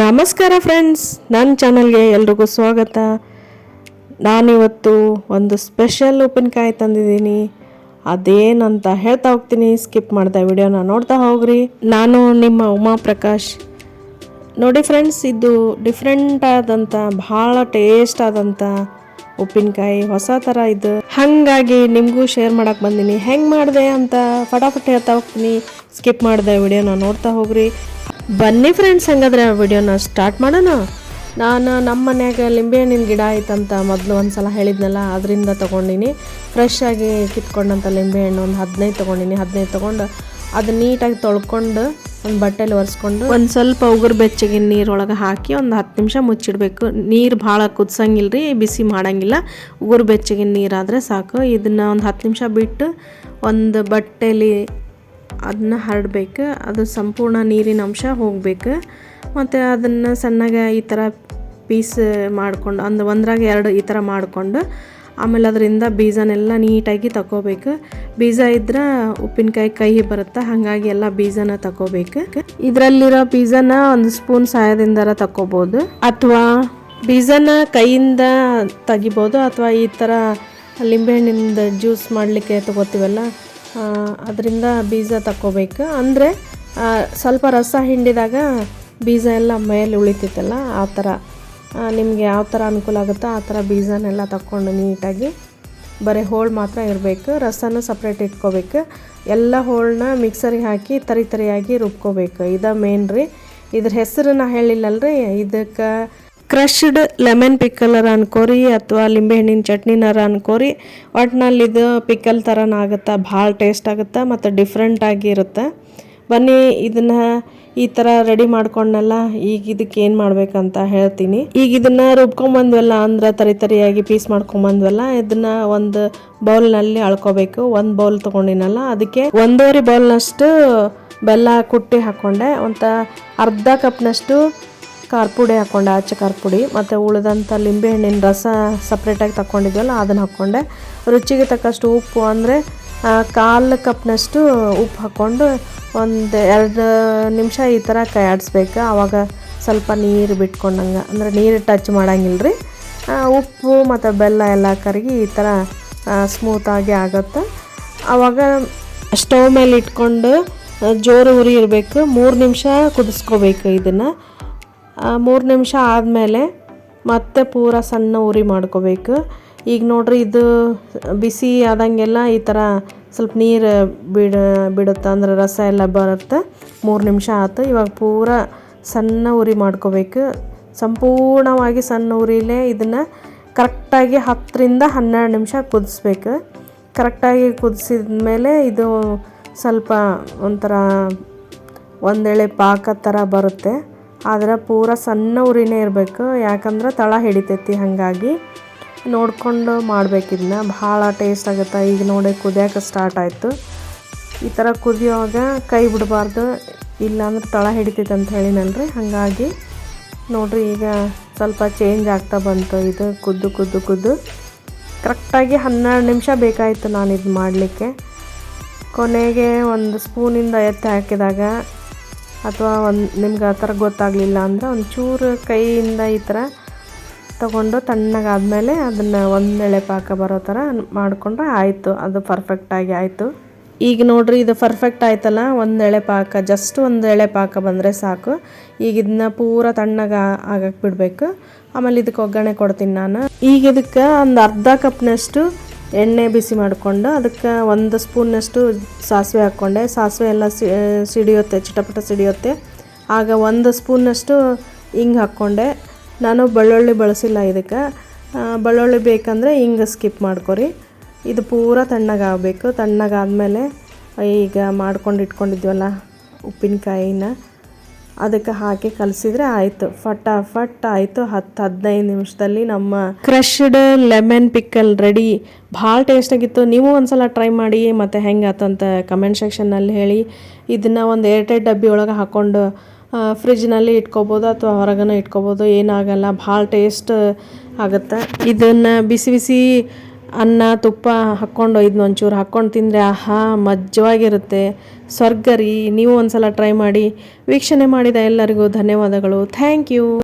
ನಮಸ್ಕಾರ ಫ್ರೆಂಡ್ಸ್ ನನ್ನ ಚಾನಲ್ಗೆ ಎಲ್ರಿಗೂ ಸ್ವಾಗತ. ನಾನಿವತ್ತು ಒಂದು ಸ್ಪೆಷಲ್ ಉಪ್ಪಿನಕಾಯಿ ತಂದಿದ್ದೀನಿ. ಅದೇನಂತ ಹೇಳ್ತಾ ಹೋಗ್ತೀನಿ. ಸ್ಕಿಪ್ ಮಾಡ್ದೆ ವಿಡಿಯೋನ ನೋಡ್ತಾ ಹೋಗ್ರಿ. ನಾನು ನಿಮ್ಮ ಉಮಾ ಪ್ರಕಾಶ್ ನೋಡಿ ಫ್ರೆಂಡ್ಸ್ ಇದು ಡಿಫ್ರೆಂಟ್ ಆದಂಥ ಭಾಳ ಟೇಸ್ಟ್ ಆದಂಥ ಉಪ್ಪಿನಕಾಯಿ, ಹೊಸ ಥರ ಇದು. ಹಾಗಾಗಿ ನಿಮಗೂ ಶೇರ್ ಮಾಡಕ್ಕೆ ಬಂದೀನಿ. ಹೆಂಗೆ ಮಾಡಿದೆ ಅಂತ ಫಟಾಫಟ್ ಹೇಳ್ತಾ ಹೋಗ್ತೀನಿ. ಸ್ಕಿಪ್ ಮಾಡಿದೆ ವಿಡಿಯೋನ ನೋಡ್ತಾ ಹೋಗ್ರಿ. ಬನ್ನಿ ಫ್ರೆಂಡ್ಸ್ ಹಂಗಾದ್ರೆ ವಿಡಿಯೋನ ಸ್ಟಾರ್ಟ್ ಮಾಡೋಣ. ನಾನು ನಮ್ಮ ಮನ್ಯಾಗ ಲಿಂಬೆಹಣ್ಣಿನ ಗಿಡ ಐತಂತ ಮೊದಲು ಒಂದು ಸಲ ಹೇಳಿದ್ನಲ್ಲ, ಅದರಿಂದ ತೊಗೊಂಡಿನಿ. ಫ್ರೆಶ್ ಆಗಿ ಕಿತ್ಕೊಂಡಂಥ ಲಿಂಬೆಹಣ್ಣು ಒಂದು ಹದಿನೈದು ತೊಗೊಂಡಿನಿ. ಹದಿನೈದು ತೊಗೊಂಡು ಅದು ನೀಟಾಗಿ ತೊಳ್ಕೊಂಡು ಒಂದು ಬಟ್ಟೆಲಿ ಒರೆಸ್ಕೊಂಡು ಒಂದು ಸ್ವಲ್ಪ ಉಗುರು ಬೆಚ್ಚಗಿನ ನೀರೊಳಗೆ ಹಾಕಿ ಒಂದು ಹತ್ತು ನಿಮಿಷ ಮುಚ್ಚಿಡಬೇಕು. ನೀರು ಭಾಳ ಕುದಿಸಂಗಿಲ್ಲ ರೀ ಬಿಸಿ ಮಾಡೋಂಗಿಲ್ಲ. ಉಗುರು ಬೆಚ್ಚಗಿನ ನೀರಾದರೆ ಸಾಕು. ಇದನ್ನು ಒಂದು ಹತ್ತು ನಿಮಿಷ ಬಿಟ್ಟು ಒಂದು ಬಟ್ಟೆಲಿ ಅದನ್ನ ಹರಡಬೇಕು, ಅದು ಸಂಪೂರ್ಣ ನೀರಿನ ಅಂಶ ಹೋಗಬೇಕು. ಮತ್ತು ಅದನ್ನು ಸಣ್ಣಗೆ ಈ ಥರ ಪೀಸ್ ಮಾಡ್ಕೊಂಡು ಅಂದ್ರೆ ಒಂದ್ರಾಗ ಎರಡು ಈ ಥರ ಮಾಡಿಕೊಂಡು, ಆಮೇಲೆ ಅದರಿಂದ ಬೀಜನೆಲ್ಲ ನೀಟಾಗಿ ತಗೋಬೇಕು ಬೀಜ ಇದ್ರೆ ಉಪ್ಪಿನಕಾಯಿ ಕಹಿ ಬರುತ್ತೆ, ಹಾಗಾಗಿ ಎಲ್ಲ ಬೀಜನ ತಗೋಬೇಕು ಇದರಲ್ಲಿರೋ ಬೀಜನ ಒಂದು ಸ್ಪೂನ್ ಸಹಾಯದಿಂದರ ತಗೋಬೋದು ಅಥವಾ ಬೀಜನ ಕೈಯಿಂದ ತೆಗಿಬೋದು, ಅಥವಾ ಈ ಥರ ಲಿಂಬೆಹಣ್ಣಿಂದ ಜ್ಯೂಸ್ ಮಾಡಲಿಕ್ಕೆ ತಗೋತೀವಲ್ಲ ಅದರಿಂದ ಬೀಜ ತಗೋಬೇಕು ಅಂದರೆ ಸ್ವಲ್ಪ ರಸ ಹಿಂಡಿದಾಗ ಬೀಜ ಎಲ್ಲ ಮೇಲೆ ಉಳಿತೈತಲ್ಲ ಆ ಥರ ನಿಮಗೆ ಯಾವ ಥರ ಅನುಕೂಲ ಆಗುತ್ತೋ ಆ ಥರ ಬೀಜನೆಲ್ಲ ತಗೊಂಡು ನೀಟಾಗಿ ಬರೀ ಹೋಳು ಮಾತ್ರ ಇರಬೇಕು, ರಸನ ಸಪ್ರೇಟ್ ಇಟ್ಕೋಬೇಕು. ಎಲ್ಲ ಹೋಳನ್ನ ಮಿಕ್ಸರಿಗೆ ಹಾಕಿ ತರಿ ತರಿಯಾಗಿ ರುಬ್ಕೋಬೇಕು. ಇದು ಮೇನ್ ರೀ. ಇದ್ರ ಹೆಸರು ನಾ ಹೇಳಿಲ್ಲಲ್ರಿ? ಇದಕ್ಕೆ ಕ್ರಶ್ಡ್ ಲೆಮನ್ ಪಿಕ್ಕಲರ ಅನ್ಕೋರಿ ಅಥವಾ ಲಿಂಬೆಹಣ್ಣಿನ ಚಟ್ನಿನಾರ ಅನ್ಕೋರಿ. ಒಟ್ನಲ್ಲಿ ಇದು ಪಿಕ್ಕಲ್ ಥರನ ಆಗುತ್ತೆ, ಭಾಳ ಟೇಸ್ಟ್ ಆಗುತ್ತೆ ಮತ್ತು ಡಿಫ್ರೆಂಟ್ ಆಗಿರುತ್ತೆ ಬನ್ನಿ ಇದನ್ನ ಈ ಥರ ರೆಡಿ ಮಾಡ್ಕೊಂಡಲ್ಲ ಈಗ ಇದಕ್ಕೆ ಏನು ಮಾಡ್ಬೇಕಂತ ಹೇಳ್ತೀನಿ. ಈಗ ಇದನ್ನ ರುಬ್ಕೊಂಬಂದ್ವಲ್ಲ ಅಂದ್ರೆ ತರಿ ತರಿಯಾಗಿ ಪೀಸ್ ಮಾಡ್ಕೊಂಬಂದ್ವಲ್ಲ ಇದನ್ನ ಒಂದು ಬೌಲ್ನಲ್ಲಿ ಅಳ್ಕೋಬೇಕು. ಒಂದು ಬೌಲ್ ತೊಗೊಂಡಿನಲ್ಲ, ಅದಕ್ಕೆ ಒಂದೂವರೆ ಬೌಲ್ನಷ್ಟು ಬೆಲ್ಲ ಕುಟ್ಟಿ ಹಾಕ್ಕೊಂಡೆ ಒಂಥ ಅರ್ಧ ಕಪ್ನಷ್ಟು ಖಾರ ಪುಡಿ ಹಾಕ್ಕೊಂಡೆ ಆಚೆ ಖಾರ ಪುಡಿ ಮತ್ತು ಉಳಿದಂಥ ಲಿಂಬೆಹಣ್ಣಿನ ರಸ ಸಪ್ರೇಟಾಗಿ ತಗೊಂಡಿದ್ವಲ್ಲ ಅದನ್ನು ಹಾಕ್ಕೊಂಡೆ ರುಚಿಗೆ ತಕ್ಕಷ್ಟು ಉಪ್ಪು ಅಂದರೆ ಕಾಲು ಕಪ್ನಷ್ಟು ಉಪ್ಪು ಹಾಕ್ಕೊಂಡು ಒಂದು ಎರಡು ನಿಮಿಷ ಈ ಥರ ಕೈಯಾಡಿಸ್ಬೇಕು ಆವಾಗ ಸ್ವಲ್ಪ ನೀರು ಬಿಟ್ಕೊಂಡಂಗೆ, ಅಂದರೆ ನೀರು ಟಚ್ ಮಾಡಂಗಿಲ್ಲ ಉಪ್ಪು ಮತ್ತು ಬೆಲ್ಲ ಎಲ್ಲ ಕರಗಿ ಈ ಥರ ಸ್ಮೂತಾಗಿ ಆಗುತ್ತೆ. ಆವಾಗ ಸ್ಟವ್ ಮೇಲೆ ಇಟ್ಕೊಂಡು, ಜೋರು ಉರಿ ಇರಬೇಕು. ಮೂರು ನಿಮಿಷ ಕುದಿಸ್ಕೋಬೇಕು ಇದನ್ನು. ಮೂರು ನಿಮಿಷ ಆದಮೇಲೆ ಮತ್ತೆ ಪೂರ ಸಣ್ಣ ಉರಿ ಮಾಡ್ಕೋಬೇಕು. ಈಗ ನೋಡ್ರಿ ಇದು ಬಿಸಿ ಆದಂಗೆಲ್ಲ ಈ ಥರ ಸ್ವಲ್ಪ ನೀರು ಬಿಡ, ಬಿಡುತ್ತೆ ಅಂದ್ರೆ ರಸ ಎಲ್ಲ ಬರುತ್ತೆ. ಮೂರು ನಿಮಿಷ ಆಯ್ತು ಇವಾಗ ಪೂರ ಸಣ್ಣ ಉರಿ ಮಾಡ್ಕೋಬೇಕು. ಸಂಪೂರ್ಣವಾಗಿ ಸಣ್ಣ ಉರಿಲೇ ಇದನ್ನು ಕರೆಕ್ಟಾಗಿ ಹತ್ತರಿಂದ ಹನ್ನೆರಡು ನಿಮಿಷ ಕುದಿಸ್ಬೇಕು. ಕರೆಕ್ಟಾಗಿ ಕುದಿಸಿದ ಮೇಲೆ ಇದು ಸ್ವಲ್ಪ ಒಂಥರ ಒಂದೆಳೆ ಪಾಕ ಥರ ಬರುತ್ತೆ. ಆದರೆ ಪೂರ ಸಣ್ಣ ಉರಿನೇ ಇರಬೇಕು. ಯಾಕಂದ್ರೆ ತಳ ಹಿಡಿತೈತಿ ಹಾಗಾಗಿ ನೋಡಿಕೊಂಡು ಮಾಡಬೇಕಿದ್ನ. ಭಾಳ ಟೇಸ್ಟ್ ಆಗುತ್ತೆ. ಈಗ ನೋಡಿ ಕುದಿಯೋಕೆ ಸ್ಟಾರ್ಟ್ ಆಯಿತು. ಈ ಥರ ಕುದಿಯೋವಾಗ ಕೈ ಬಿಡಬಾರ್ದು. ಇಲ್ಲಾಂದ್ರೆ ತಳ ಹಿಡಿತೈತೆ ಅಂತ ಹೇಳಿನಲ್ರಿ. ಹಾಗಾಗಿ ನೋಡಿರಿ ಈಗ ಸ್ವಲ್ಪ ಚೇಂಜ್ ಆಗ್ತಾ ಬಂತು. ಇದು ಕುದ್ದು ಕುದ್ದು ಕುದ್ದು. ಕರೆಕ್ಟಾಗಿ ಹನ್ನೆರಡು ನಿಮಿಷ ಬೇಕಾಯಿತು ನಾನು ಇದು ಮಾಡಲಿಕ್ಕೆ. ಕೊನೆಗೆ ಒಂದು ಸ್ಪೂನಿಂದ ಎತ್ತಿ ಹಾಕಿದಾಗ ಅಥವಾ ಒಂದು ನಿಮ್ಗೆ ಆ ಥರ ಗೊತ್ತಾಗಲಿಲ್ಲ ಅಂದರೆ ಒಂದು ಚೂರು ಕೈಯಿಂದ ಈ ಥರ ತಗೊಂಡು ತಣ್ಣಗಾದಮೇಲೆ ಅದನ್ನು ಒಂದೆಳೆ ಪಾಕ ಬರೋ ಥರ ಮಾಡಿಕೊಂಡ್ರೆ ಆಯಿತು, ಅದು ಪರ್ಫೆಕ್ಟಾಗಿ ಆಯಿತು. ಈಗ ನೋಡ್ರಿ, ಇದು ಪರ್ಫೆಕ್ಟ್ ಆಯ್ತಲ್ಲ ಒಂದೆಳೆ ಪಾಕ ಜಸ್ಟ್ ಒಂದು ಎಳೆ ಪಾಕ ಬಂದರೆ ಸಾಕು. ಈಗ ಇದನ್ನ ಪೂರ ತಣ್ಣಗೆ ಆಗಕ್ಕೆ ಬಿಡಬೇಕು. ಆಮೇಲೆ ಇದಕ್ಕೆ ಒಗ್ಗರಣೆ ಕೊಡ್ತೀನಿ ನಾನು. ಈಗ ಇದಕ್ಕೆ ಒಂದು ಅರ್ಧ ಕಪ್ನಷ್ಟು ಎಣ್ಣೆ ಬಿಸಿ ಮಾಡಿಕೊಂಡು ಅದಕ್ಕೆ ಒಂದು ಸ್ಪೂನ್ನಷ್ಟು ಸಾಸಿವೆ ಹಾಕ್ಕೊಂಡೆ. ಸಾಸಿವೆ ಎಲ್ಲ ಸಿಡಿಯುತ್ತೆ, ಚಿಟಪಟ ಸಿಡಿಯುತ್ತೆ. ಆಗ ಒಂದು ಸ್ಪೂನ್ನಷ್ಟು ಹಿಂಗೆ ಹಾಕ್ಕೊಂಡೆ. ನಾನು ಬೆಳ್ಳುಳ್ಳಿ ಬಳಸಿಲ್ಲ ಇದಕ್ಕೆ. ಬೆಳ್ಳುಳ್ಳಿ ಬೇಕಂದರೆ ಹಿಂಗೆ ಸ್ಕಿಪ್ ಮಾಡ್ಕೊರಿ. ಇದು ಪೂರ ತಣ್ಣಗಾಗಬೇಕು. ತಣ್ಣಗಾದಮೇಲೆ ಈಗ ಮಾಡ್ಕೊಂಡು ಇಟ್ಕೊಂಡಿದ್ವಲ್ಲ ಉಪ್ಪಿನಕಾಯಿನ. ಅದಕ್ಕೆ ಹಾಕಿ ಕಲಸಿದ್ರೆ ಆಯಿತು. ಫಟಾಫಟ್ ಆಯಿತು. ಹತ್ತು, ಹದಿನೈದು ನಿಮಿಷದಲ್ಲಿ ನಮ್ಮ ಕ್ರಷ್ಡ್ ಲೆಮನ್ ಪಿಕ್ಕಲ್ ರೆಡಿ ಭಾಳ ಟೇಸ್ಟಾಗಿತ್ತು ನೀವು ಒಂದ್ಸಲ ಟ್ರೈ ಮಾಡಿ ಮತ್ತು ಹೆಂಗೆ ಆತಂತ ಕಮೆಂಟ್ ಸೆಕ್ಷನ್ನಲ್ಲಿ ಹೇಳಿ. ಇದನ್ನು ಒಂದು ಏರ್ಟೈಟ್ ಡಬ್ಬಿ ಒಳಗೆ ಹಾಕ್ಕೊಂಡು ಫ್ರಿಜ್ನಲ್ಲಿ ಇಟ್ಕೋಬೋದು ಅಥವಾ ಹೊರಗನ ಇಟ್ಕೋಬೋದು. ಏನಾಗಲ್ಲ. ಭಾಳ ಟೇಸ್ಟ್ ಆಗುತ್ತೆ. ಇದನ್ನು ಬಿಸಿ ಬಿಸಿ ಅನ್ನ, ತುಪ್ಪ ಹಾಕ್ಕೊಂಡು ಒಯ್ದು ಒಂಚೂರು ಹಾಕ್ಕೊಂಡು ತಿಂದರೆ ಆಹಾ ಮಜ್ಜವಾಗಿರುತ್ತೆ ಸ್ವರ್ಗ ರೀ, ನೀವು ಒಂದ್ಸಲ ಟ್ರೈ ಮಾಡಿ. ವೀಕ್ಷಣೆ ಮಾಡಿದ ಎಲ್ಲರಿಗೂ ಧನ್ಯವಾದಗಳು. Thank you